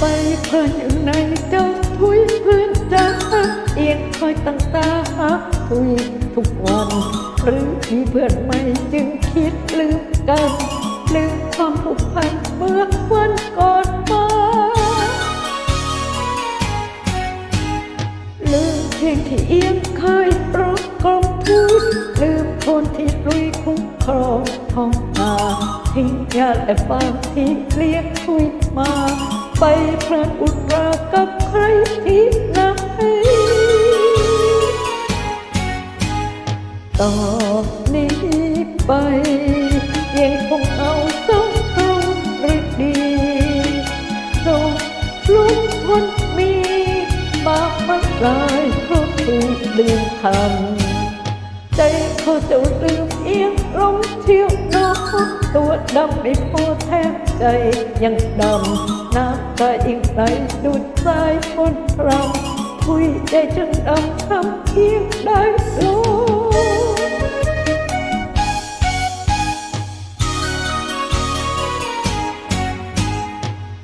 ไปเพลินอยู่ในเจ้าทุยพื้นจ้าเอียงคอยตั้งตาหาทุยทุกวัน หรือมีเพื่อนใหม่จึงคิดลืมกันลืมความผูกพันเมื่อวันก่อนมาลืมเพลงที่เอียงเคยร้องกลมทุยลืมคนที่ลุยคุ้มครองท้องนาทิ้งยาและฟางที่เลี้ยงทุยมา ไปพลินอุตรากับใครที่ไหนต่อนี้ไปยังคงเอาสองตรงหรือดีส่งลุกคนมีบากมันลายเพราะถูกลืมคำใจเขาจะลืมเอียง ดำไม่พอแทบใจยังดำน้ำตาอิงไหลดูดสายฝนรำคุยใจจนดำทำเพียงได้ลง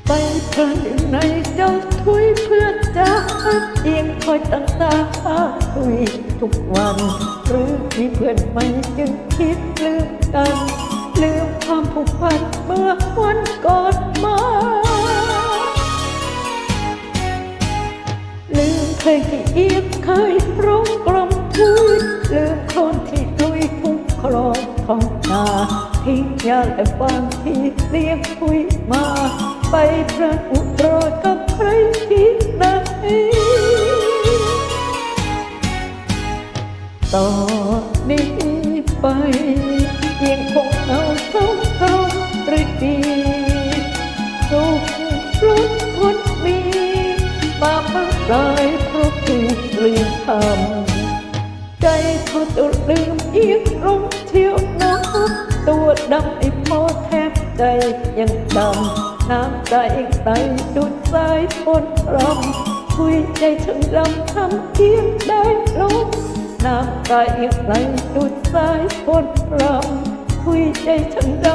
ไปเพลินอยู่ในเจ้าทุยเพื่อจะเอียงคอยตั้งตาหาทุยทุกวัน หรือมีเพื่อนใหม่จึงคิดลืมกัน ลืมความผูกพันเมื่อวันก่อนมา ลืมเพลงที่เอียงเคยร้องกลมทุยลืมคนที่ลุยคุ้มครองท้องนาทิ้งยาและฟางที่เลี้ยงคุยมา ไปพระอุตรกับใครที่ไหนต่อนี้ไปยังคงเอา หรือดีสุขลุ้นพ้นมีบาปมักลายเพราะถูกลืมคำใจเขาจะลืมเอียงลงเที่ยวน้ำตัวดำไอ้พอแทบใจยังดำน้ำใจไหลดุดสายฝนรำคุยใจฉันรำทำเพียงได้ลงน้ำตาเอียงไหลดูดสายฝนรำ คุยใจฉันด